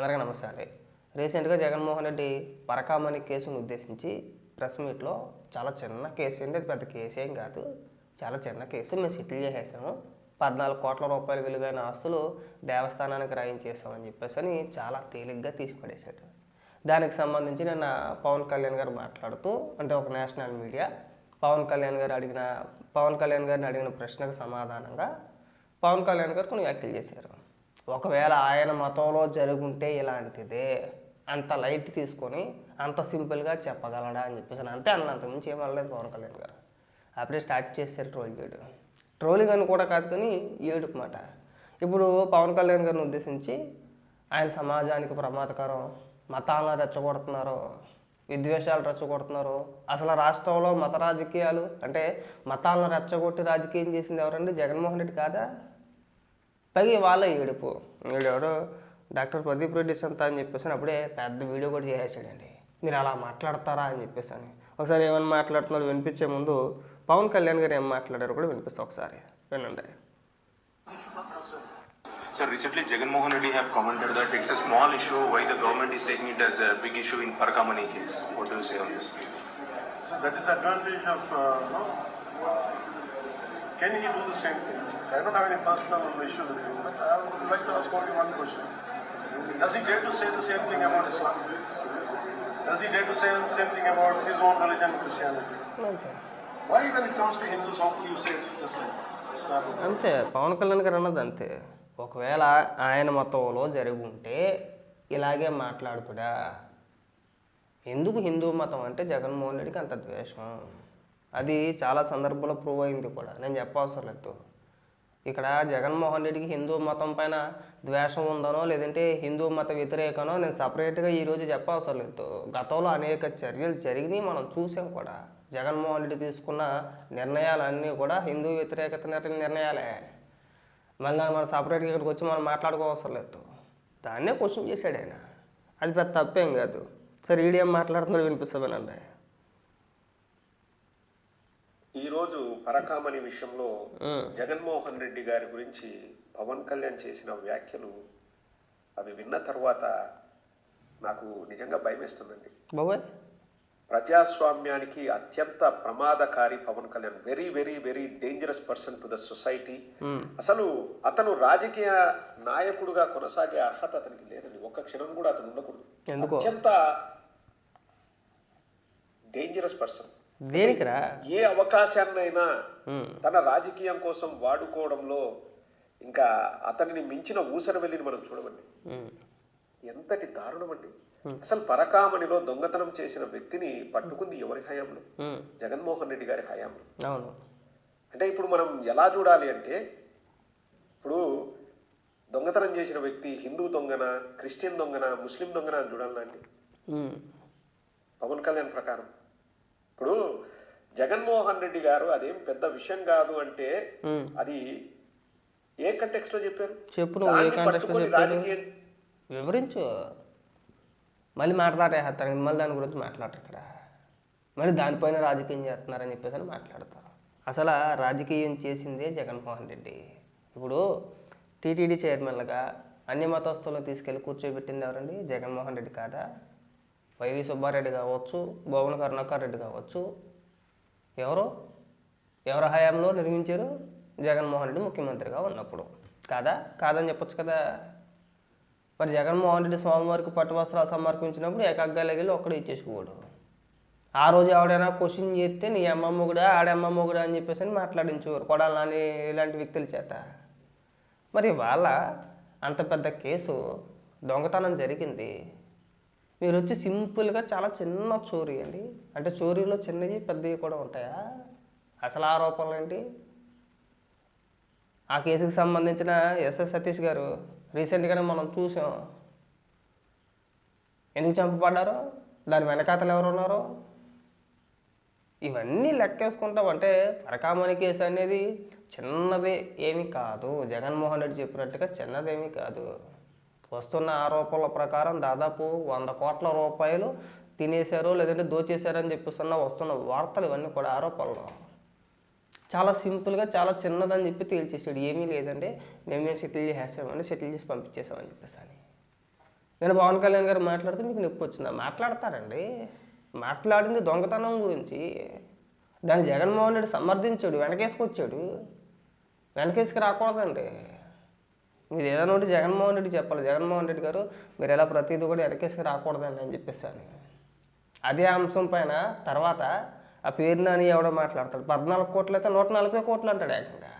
అందరికీ నమస్తే రీసెంట్గా జగన్మోహన్ రెడ్డి పరకామణి కేసును ఉద్దేశించి ప్రెస్ మీట్లో చాలా చిన్న కేసు అండి. అది పెద్ద కేసు ఏం కాదు. చాలా చిన్న కేసు. మేము సెటిల్ చేసేసాము. పద్నాలుగు కోట్ల రూపాయల విలువైన ఆస్తులు దేవస్థానానికి రాయించేసామని చెప్పేసి అని చాలా తేలిగ్గా తీసిపడేశాడు. దానికి సంబంధించి నిన్న పవన్ కళ్యాణ్ గారు మాట్లాడుతూ అంటే ఒక నేషనల్ మీడియా పవన్ కళ్యాణ్ గారు అడిగిన పవన్ కళ్యాణ్ గారిని అడిగిన ప్రశ్నకు సమాధానంగా పవన్ కళ్యాణ్ గారు కొన్ని వ్యాఖ్యలు చేశారు. ఒకవేళ ఆయన మతంలో జరుగుంటే ఇలాంటిదే అంత లైట్ తీసుకొని అంత సింపుల్గా చెప్పగలడా అని చెప్పేసి అంతే అన్న అంతకుమించి ఏం పవన్ కళ్యాణ్ గారు. అప్పుడే స్టార్ట్ చేశారు ట్రోల్ చేయడం ట్రోలింగ్ అని కూడా కాదు కానీ ఏడుపు మాట. ఇప్పుడు పవన్ కళ్యాణ్ గారిని ఉద్దేశించి ఆయన సమాజానికి ప్రమాదకరం మతాలను రెచ్చగొడుతున్నారు విద్వేషాలు రెచ్చగొడుతున్నారు. అసలు రాష్ట్రంలో మత రాజకీయాలు అంటే మతాలను రెచ్చగొట్టి రాజకీయం చేసింది ఎవరండి? జగన్మోహన్ రెడ్డి కాదా? పైగా ఇవాళ ఏడుపు. ఏడు డాక్టర్ ప్రదీప్ రెడ్డి సంత అని చెప్పేసి అప్పుడే పెద్ద వీడియో కూడా చేసేసాడండి. మీరు అలా మాట్లాడతారా అని చెప్పేసి అని. ఒకసారి ఏమైనా మాట్లాడుతున్నారు వినిపించే ముందు పవన్ కళ్యాణ్ గారు ఏం మాట్లాడారు కూడా వినిపిస్తా ఒకసారి. వినండి. Sir recently Jaganmohan Reddy have commented that it's a small issue why the government is taking it as a big issue in for company case what you say on this that is advantage of no can he do the same thing I don't have any personal issue with him, but I would like to ask only one question. Does he dare to say the same thing about Islam? Does he dare to say the same thing about his own religion, Christianity? అంతే Why when it comes to Hindus, how can you say it just like Islam? అంతే పవన్ కళ్యాణ్ గారు అన్నది అంతే ఒకవేళ ఆయన మతంలో జరిగి ఉంటే ఇలాగే మాట్లాడుతుడా ఎందుకు హిందూ మతం అంటే జగన్మోహన్ రెడ్డికి అంత ద్వేషం అది చాలా సందర్భంలో ప్రూవ్ అయింది కూడా నేను చెప్పవసరం లేదు ఇక్కడ జగన్మోహన్ రెడ్డికి హిందూ మతం పైన ద్వేషం ఉందనో లేదంటే హిందూ మత వ్యతిరేకనో నేను సపరేట్గా ఈరోజు చెప్పవసరం లేదు. గతంలో అనేక చర్యలు జరిగినాయి మనం చూసాం కూడా. జగన్మోహన్ రెడ్డి తీసుకున్న నిర్ణయాలన్నీ కూడా హిందూ వ్యతిరేకత నిర్ణయాలే. మళ్ళీ దాన్ని మనం సపరేట్గా ఇక్కడికి వచ్చి మనం మాట్లాడుకోవసరం లేదు దాన్నే క్వశ్చన్ చేశాడు ఆయన. అది పెద్ద తప్పేం కాదు. సరే ఈడేం మాట్లాడుతున్నారో వినిపిస్తామేనండి. ఈరోజు పరకామణి విషయంలో జగన్మోహన్ రెడ్డి గారి గురించి పవన్ కళ్యాణ్ చేసిన వ్యాఖ్యలు అవి విన్న తర్వాత నాకు నిజంగా భయమేస్తుందండి. బాబాయ్. ప్రజాస్వామ్యానికి అత్యంత ప్రమాదకారి Pawan Kalyan. Very very very dangerous person to the society అసలు అతను రాజకీయ నాయకుడుగా కొనసాగే అర్హత అతనికి లేదండి. ఒక్క క్షణం కూడా అతను ఉండకూడదు? అత్యంత డేంజరస్ పర్సన్ దేనికిరా? ఏ అవకాశాన్నైనా తన రాజకీయం కోసం వాడుకోవడంలో ఇంకా అతనిని మించిన ఊసర వెళ్ళిని మనం చూడమండి. ఎంతటి దారుణం అండి అసలు పరకామణిలో దొంగతనం చేసిన వ్యక్తిని పట్టుకుంది ఎవరి హయాంలో. జగన్మోహన్ రెడ్డి గారి హయాంలో. అంటే ఇప్పుడు మనం ఎలా చూడాలి అంటే ఇప్పుడు దొంగతనం చేసిన వ్యక్తి హిందూ దొంగన క్రిస్టియన్ దొంగన ముస్లిం దొంగన అని చూడాలా అండి? ఉమ్. పవన్ కళ్యాణ్ ప్రకారం. ఇప్పుడు జగన్మోహన్ రెడ్డి గారు అదేం పెద్ద విషయం కాదు అంటే. అది ఏ కంటెక్స్ట్లో చెప్పారు? చెప్పు రాజకీయ వివరించు. మళ్ళీ మాట్లాడేస్తారు మళ్ళీ దాని గురించి మాట్లాడరు ఇక్కడ. మళ్ళీ దానిపైన రాజకీయం చేస్తున్నారని చెప్పేసి అని మాట్లాడతారు అసలు రాజకీయం చేసిందే జగన్మోహన్ రెడ్డి. ఇప్పుడు టీటీడీ చైర్మన్లుగా అన్ని మతస్థులను తీసుకెళ్ళి కూర్చోబెట్టింది ఎవరండి? జగన్మోహన్ రెడ్డి కాదా? వైవి సుబ్బారెడ్డి కావచ్చు భోవన కరుణాకర్ రెడ్డి కావచ్చు. ఎవరు? ఎవరి హయాంలో నిర్మించారు? జగన్మోహన్ రెడ్డి ముఖ్యమంత్రిగా ఉన్నప్పుడు. కాదా? కాదని చెప్పొచ్చు కదా. మరి జగన్మోహన్ రెడ్డి స్వామివారికి పట్టువస్త్రాలు సమర్పించినప్పుడు ఏకాగ్గాలగిలి ఒక్కడు ఇచ్చేసుకోడు. ఆ రోజు ఎవడైనా క్వశ్చన్ చేస్తే నీ అమ్మమ్మ కూడా ఆడమ్మమ్మ కూడా అని చెప్పేసి అని మాట్లాడించేవారు కొడాలి నాని ఇలాంటి వ్యక్తుల చేత. మరి వాళ్ళ అంత పెద్ద కేసు దొంగతనం జరిగింది. మీరు వచ్చి సింపుల్గా చాలా చిన్న చోరీ అండి. అంటే చోరీలో చిన్నవి పెద్దవి కూడా ఉంటాయా? అసలు ఆరోపణలు ఏంటి? ఆ కేసుకి సంబంధించిన ఎస్ఎస్ సతీష్ గారు రీసెంట్గానే మనం చూసాం. ఎందుకు చంపబడ్డారో? దాని వెనకాతలు ఎవరు ఉన్నారో? ఇవన్నీ లెక్కేసుకుంటామంటే పరకామణి కేసు అనేది చిన్నది ఏమీ కాదు. జగన్మోహన్ రెడ్డి చెప్పినట్టుగా చిన్నదేమీ కాదు. వస్తున్న ఆరోపణల ప్రకారం దాదాపు వంద కోట్ల రూపాయలు తినేశారు లేదంటే దోచేశారని చెప్పిస్తున్న వస్తున్న వార్తలు ఇవన్నీ కూడా ఆరోపణలు. చాలా సింపుల్గా చాలా చిన్నదని చెప్పి తేల్చేసాడు ఏమీ లేదంటే మేమే సెటిల్ చేసేసామండి సెటిల్ చేసి పంపించేసామని చెప్పేసి అని. నేను పవన్ కళ్యాణ్ గారు మాట్లాడితే మీకు నొప్పి వచ్చిందా? మాట్లాడతారండి. మాట్లాడింది దొంగతనం గురించి. దాన్ని జగన్మోహన్ రెడ్డి సమర్థించాడు వెనకేసుకొచ్చాడు. వెనకేసుకు రాకూడదండి. మీరు ఏదైనా ఉంటే జగన్మోహన్ రెడ్డి చెప్పాలి. జగన్మోహన్ రెడ్డి గారు మీరు ఎలా ప్రతిదీ కూడా వెనకేసుకు రాకూడదండి అని చెప్పేసాను అదే అంశం పైన తర్వాత ఆ పేరు నాని ఎవడో మాట్లాడతాడు. పద్నాలుగు కోట్లు అయితే నూట నలభై కోట్లు అంటాడు ఏకంగా.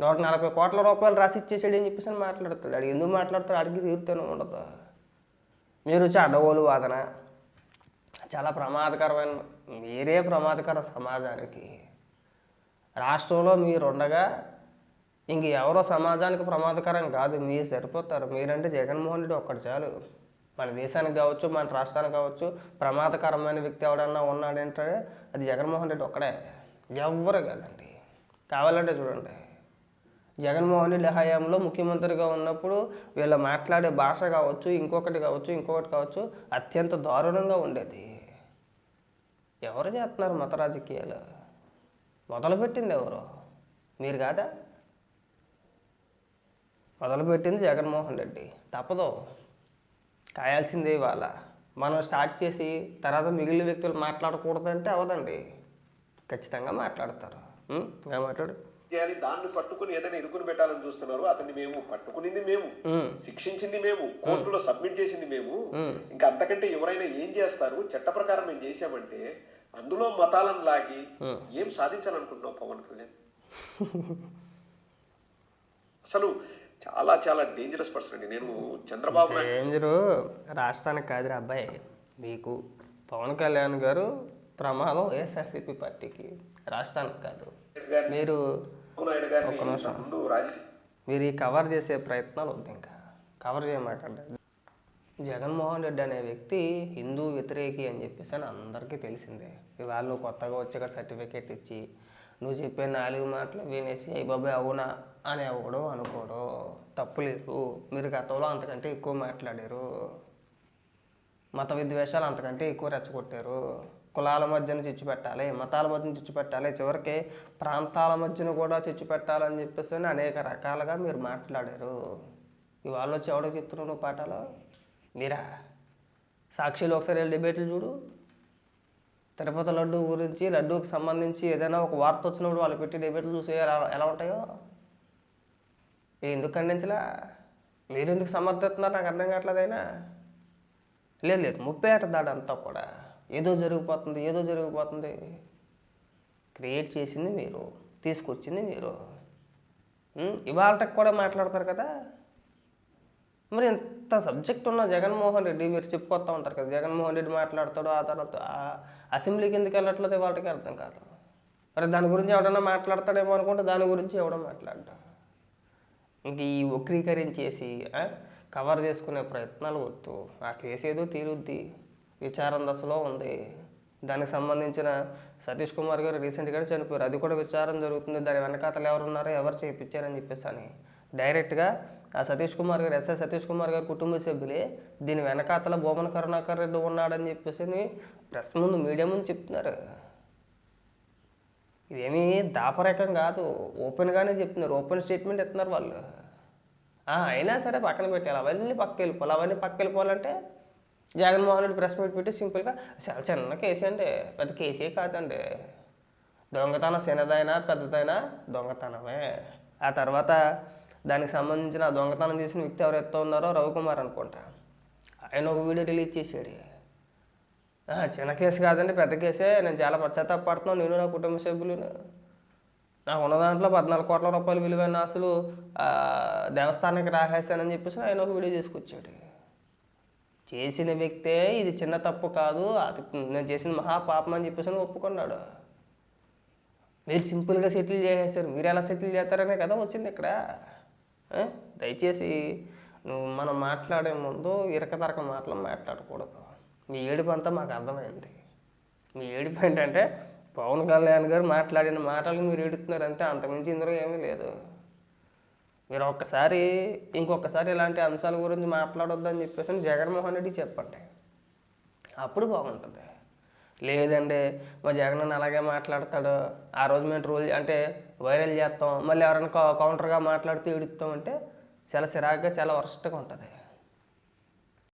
నూట నలభై కోట్ల రూపాయలు రాసి ఇచ్చేసాడు అని చెప్పేసి అని మాట్లాడతాడు. అడిగి ఎందుకు మాట్లాడతాడు? అడిగి తీరుతూనే ఉండదు. మీరు వచ్చి అడ్డగోలు వాదన. చాలా ప్రమాదకరమైన మీరే ప్రమాదకర సమాజానికి. రాష్ట్రంలో మీరు ఉండగా ఇంక ఎవరో సమాజానికి ప్రమాదకరం కాదు. మీరు సరిపోతారు. మీరంటే జగన్మోహన్ రెడ్డి ఒక్కడు చాలు. మన దేశానికి కావచ్చు మన రాష్ట్రానికి కావచ్చు ప్రమాదకరమైన వ్యక్తి ఎవడన్నా ఉన్నాడంటే అది జగన్మోహన్ రెడ్డి ఒక్కడే. ఎవ్వరు కాదండి. కావాలంటే చూడండి. జగన్మోహన్ రెడ్డి హయాంలో ముఖ్యమంత్రిగా ఉన్నప్పుడు వీళ్ళు మాట్లాడే భాష కావచ్చు ఇంకొకటి కావచ్చు ఇంకొకటి కావచ్చు అత్యంత దారుణంగా ఉండేది. ఎవరు చేస్తున్నారు మత రాజకీయాలు? మొదలుపెట్టింది ఎవరు? మీరు కాదా? మొదలుపెట్టింది జగన్మోహన్ రెడ్డి. తప్పదు. కాయాల్సిందే ఇవాళ. మనం స్టార్ట్ చేసి తర్వాత మిగిలిన వ్యక్తులు మాట్లాడకూడదంటే అవదండి. ఖచ్చితంగా మాట్లాడతారు. మాట్లాడు? చేయాలి దాన్ని పట్టుకుని ఏదైనా ఇరుకుని పెట్టాలని చూస్తున్నారు. అతన్ని మేము పట్టుకునింది మేము. శిక్షించింది మేము. కోర్టులో సబ్మిట్ చేసింది మేము. ఇంకా అంతకంటే ఎవరైనా ఏం చేస్తారు? చట్ట ప్రకారం మేము చేసామంటే అందులో మతాలను లాగి ఏం సాధించాలనుకుంటున్నావు పవన్ కళ్యాణ్? అసలు చాలా చాలా డేంజరస్ పర్సన్ అండి. నేను చంద్రబాబు నాయుడు డేంజరు రాష్ట్రానికి కాదురా అబ్బాయి. మీకు పవన్ కళ్యాణ్ గారు ప్రమాదం వైఎస్ఆర్సీపీ పార్టీకి రాష్ట్రానికి కాదు. మీరు ముందు రాజకీయ మీరు ఈ కవర్ చేసే ప్రయత్నాలు వద్దు ఇంకా. కవర్ చేయమాటండి జగన్మోహన్ రెడ్డి అనే వ్యక్తి హిందూ వ్యతిరేకి అని చెప్పేసి అని అందరికీ తెలిసిందే. నువ్వు కొత్తగా వచ్చి ఇక్కడ సర్టిఫికేట్ ఇచ్చి నువ్వు చెప్పే నాలుగు మాటలు వినేసి అయ్యి బాబాయ్ అవునా? అని ఎవడో అనుకోడు. తప్పు మీరు గతంలో అంతకంటే ఎక్కువ మాట్లాడారు. మత విద్వేషాలు అంతకంటే ఎక్కువ రెచ్చగొట్టారు. కులాల మధ్యన చిచ్చు పెట్టాలి మతాల మధ్యన చిచ్చు పెట్టాలి చివరికి ప్రాంతాల మధ్యన కూడా చిచ్చు పెట్టాలని చెప్పేసి అనేక రకాలుగా మీరు మాట్లాడారు. ఇవాళ వచ్చి ఎవడో చెప్తున్నావు నువ్వు పాఠాలు మీరా? సాక్షిలో ఒకసారి వెళ్ళి డిబేట్లు చూడు. తిరుపతి లడ్డు గురించి లడ్డూకి సంబంధించి ఏదైనా ఒక వార్త వచ్చినప్పుడు వాళ్ళు పెట్టి డిబేట్లు చూసి ఎలా ఎలా ఉంటాయో? ఇది ఎందుకు ఖండించలా? మీరు ఎందుకు సమర్థిస్తున్నారు నాకు అర్థం కావట్లేదైనా లేదు లేదు ముప్పై ఆట దాడి అంతా కూడా ఏదో జరిగిపోతుంది ఏదో జరిగిపోతుంది. క్రియేట్ చేసింది మీరు తీసుకొచ్చింది మీరు. ఇవాళకి కూడా మాట్లాడతారు కదా? మరి ఎంత సబ్జెక్ట్ ఉన్న జగన్మోహన్ రెడ్డి మీరు చెప్పుకొస్తూ ఉంటారు కదా జగన్మోహన్ రెడ్డి మాట్లాడతాడు ఆ తర్వాత అసెంబ్లీకి ఎందుకు వెళ్ళట్లేదు వాళ్ళకి అర్థం కాదు. మరి దాని గురించి ఎవడన్నా మాట్లాడతాడేమో అనుకుంటే దాని గురించి ఎవడో మాట్లాడతాడు ఇంక ఈ వక్రీకరించేసి కవర్ చేసుకునే ప్రయత్నాలు వద్దు. ఆ కేసు ఏదో తీరుద్ది. విచారం దశలో ఉంది. దానికి సంబంధించిన సతీష్ కుమార్ గారు రీసెంట్గా చనిపోయారు. అది కూడా విచారం జరుగుతుంది. దాని వెనకాతలు ఎవరు ఉన్నారో ఎవరు చేయించారని చెప్పేసి అని డైరెక్ట్గా ఆ సతీష్ కుమార్ గారు ఎస్ఐ సతీష్ కుమార్ గారు కుటుంబ సభ్యులే దీని వెనకాతల భూమన కరుణాకర్ రెడ్డి ఉన్నాడని చెప్పేసి ప్రెస్ ముందు మీడియా ముందు చెప్తున్నారు. ఇదేమీ దాపరేకం కాదు. ఓపెన్గానే చెప్తున్నారు. ఓపెన్ స్టేట్మెంట్ ఇస్తున్నారు వాళ్ళు. అయినా సరే పక్కన పెట్టాలి అవన్నీ పక్క వెళ్ళిపోవాలి. అవన్నీ పక్క వెళ్ళిపోవాలంటే జగన్మోహన్ రెడ్డి ప్రెస్ మీట్ పెట్టి సింపుల్గా చాలా చిన్న కేసు అండి. పెద్ద కేసే కాదండి. దొంగతనం చిన్నదైనా పెద్దదైనా దొంగతనమే. ఆ తర్వాత దానికి సంబంధించిన దొంగతనం చేసిన వ్యక్తి ఎవరైతే ఉన్నారో రవికుమార్ అనుకుంటా. ఆయన ఒక వీడియో రిలీజ్ చేశాడు. చిన్న కేసు కాదండి పెద్ద కేసే. నేను చాలా పశ్చాత్తాపడుతున్నాను నేను నా కుటుంబ సభ్యులు ఉన్న దాంట్లో పద్నాలుగు కోట్ల రూపాయలు విలువైన ఆస్తులు దేవస్థానానికి రాసేసానని చెప్పేసి ఆయన ఒక వీడియో తీసుకొచ్చాడు చేసిన వ్యక్తే ఇది చిన్న తప్పు కాదు అది నేను చేసిన మహాపాపం అని చెప్పేసి అని ఒప్పుకున్నాడు. మీరు సింపుల్గా సెటిల్ చేసేసారు మీరు ఎలా సెటిల్ చేస్తారనే కదా వచ్చింది ఇక్కడ. దయచేసి నువ్వు మనం మాట్లాడే ముందు ఇరకతరక మాటలు మాట్లాడకూడదు. మీ ఏడుపు అంతా మాకు అర్థమైంది. మీ ఏడుపు ఏంటంటే పవన్ కళ్యాణ్ గారు మాట్లాడిన మాటలు మీరు ఏడుతున్నారు అంతే అంతకుమించి ఇందులో ఏమీ లేదు. మీరు ఒక్కసారి ఇంకొకసారి ఇలాంటి అంశాల గురించి మాట్లాడొద్దని చెప్పేసి జగన్మోహన్ రెడ్డి చెప్పండి. అప్పుడు బాగుంటుంది. లేదండి మా జగన్ అన్న అలాగే మాట్లాడతాడు. ఆ రోజు మేము ట్రోల్ అంటే వైరల్ చేస్తాం. మళ్ళీ ఎవరైనా కౌంటర్గా మాట్లాడితే ఏడుస్తాం అంటే చాలా చిరాగ్గా చాలా వరస్ట్గా ఉంటుంది.